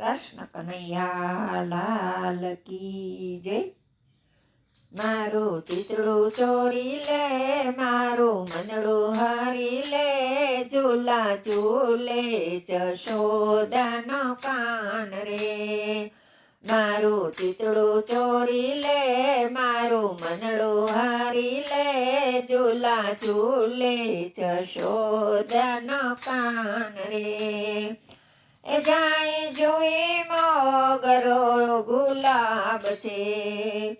કૃષ્ણ કનૈયા લાલ કી જય મારો ચિતડું ચોરી લે મારો મનડું હરી લે ઝૂલા ઝૂલે જશોદાનો પાન રે મારો ચિતડું ચોરી લે મારું મનડું હરી લે ઝૂલા ઝૂલે જશોદાનો પાન રે એ જાય જોઈ મોગરો ગુલાબ છે.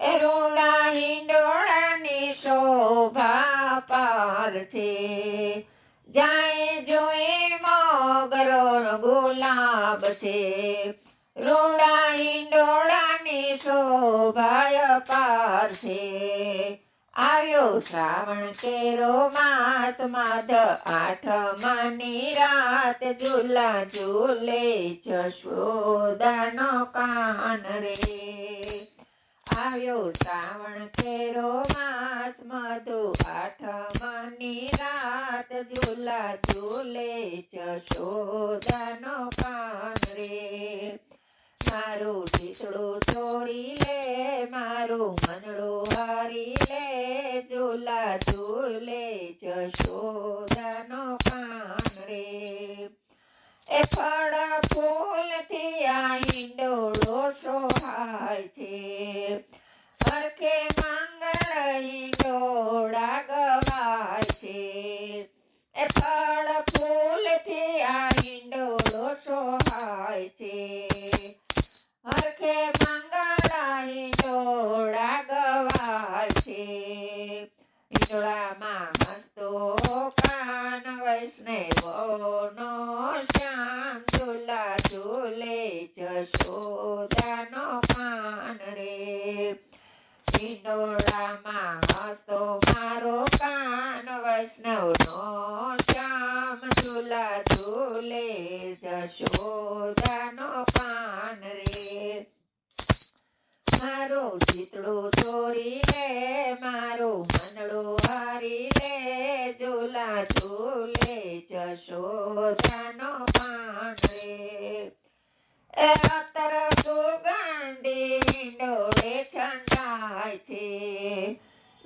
એ રોડા હિંડોળાની શોભા પાર છે. જાય જોઈ મગરો ગુલાબ છે. રોડા હિંડોળાની શોભાય પાર છે. આવ્યો શ્રાવણ કેરો માસ માધ આઠમાની રાત ઝૂલા ઝૂલે જશોદાનો કાન રે આવ્યો શ્રાવણ કેરો માસ મધુ આઠમાની રાત ઝૂલા ઝૂલે જશોદાનો કાન રે મારું ઢીસડું છોડી લે, મારું મનડું હારી લે, ઝૂલા ઝૂલે જશોદાનો કાન રે. એ ફળ ફૂલથી આ ઈંડોળો સોહાય છે. હરકે માંગળ ઈંડોળા ગવાય છે. એ ફળ ફૂલથી આ ઈંડોળો સોહાય છે. વૈષ્ણવનો શ્યામ ઝૂલા ઝૂલે જશોદાનો કાન રે. હિંડોળામાં હતો મારો કાન, વૈષ્ણવનો શ્યામ ઝૂલા ઝૂલે જશોદાનો કાન ચિતડું ચોરી લે, મારું મંડળો હારી લે, ઝૂલા ઝૂલે જશોદાનો પાણ રે. એ અત્તર સુગંધી ડોળે છંડાય છે.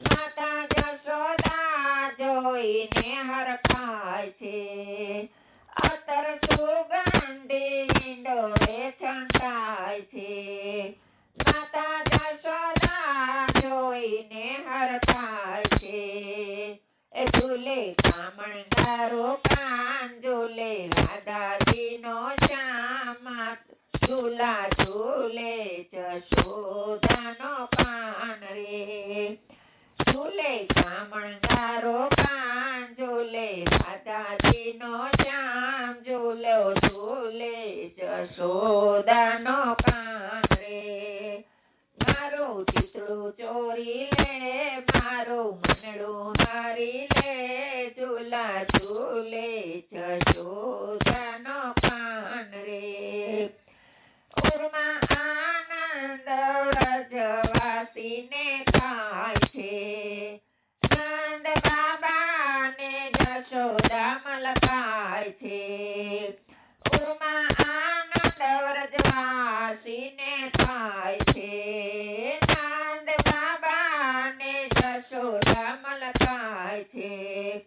માતા જશોદા જોઈને હરખાય છે. અત્તર સુગંધી ડોળે છંડાય છે. માતા જશોદા જોઈને હરતા છે એ ઝૂલે કામણ ગારો કાન ઝૂલે શ્યામ ઝૂલા ઝૂલે જશોદાનો કાન રે ઝૂલે કામણ ગારો કાન ઝૂલે રાધાજીનો શ્યામ ઝૂલો ઝૂલે જશોદાનો કાન મારું ચિતડું ચોરી લે, મારો મનડું મારી લે ઝૂલા ઝૂલે જશોદાનો પાન રે. ઉર્મા આનંદ વ્રજવાસીને થાય છે. નંદ બાબાને જશોદા મલકાય છે. ઉર્મા આનંદ વ્રજવાસીને થાય છે. નંદ બાબાને જશોદા મલકાય છે.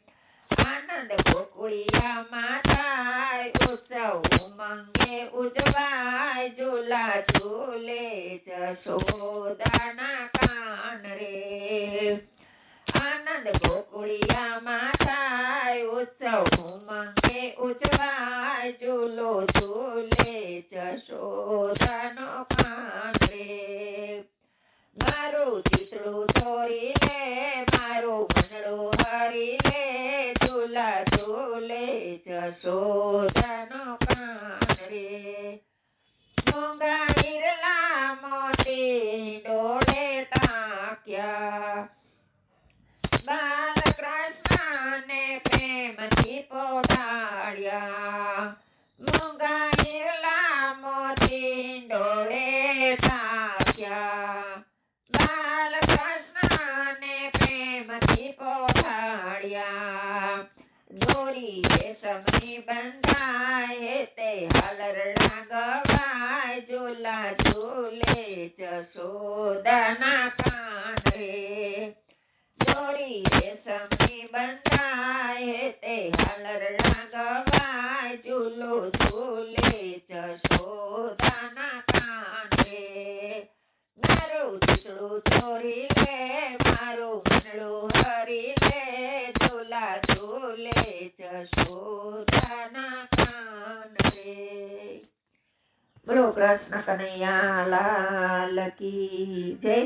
આનંદ ગોકુળિયા થાય ઉત્સવ ઉમંગે ઉજવાય. ઝૂલા ઝૂલે જશોદાના કાન રે. આનંદ ગોકુળિયા થાય ઉત્સવ ઉમંગે ઉજવાય. ચૂલો ચૂલે જશોદાનો રે મારું ચિતડું ચોરી લે મારું મનડું હરી લે ચૂલા ચૂલે જશોદાનો રે મોંઘા હિરલા મોતી ડોળે ટાંક્યા બાલકૃષ્ણને પ્રેમથી પોઢાડ્યા. મોંઘા હિરલા મોતી ડોળે ટાંક્યા બાલકૃષ્ણને પ્રેમથી પોઢાડ્યા. દોરી રેશમની બંધાય, તે હાલરડા ગવાય ઝૂલા ઝૂલે જશોદાના કાન રે સમી બંધાય તે હલર ગવાય ચૂલો ચૂલે જશોદાના રે મારું દીકડું ચોરી લે મારું મનડું હરી લે ચૂલા ચૂલે જશોદાના રે બોલો કૃષ્ણ કનૈયા, લાલ કી જય.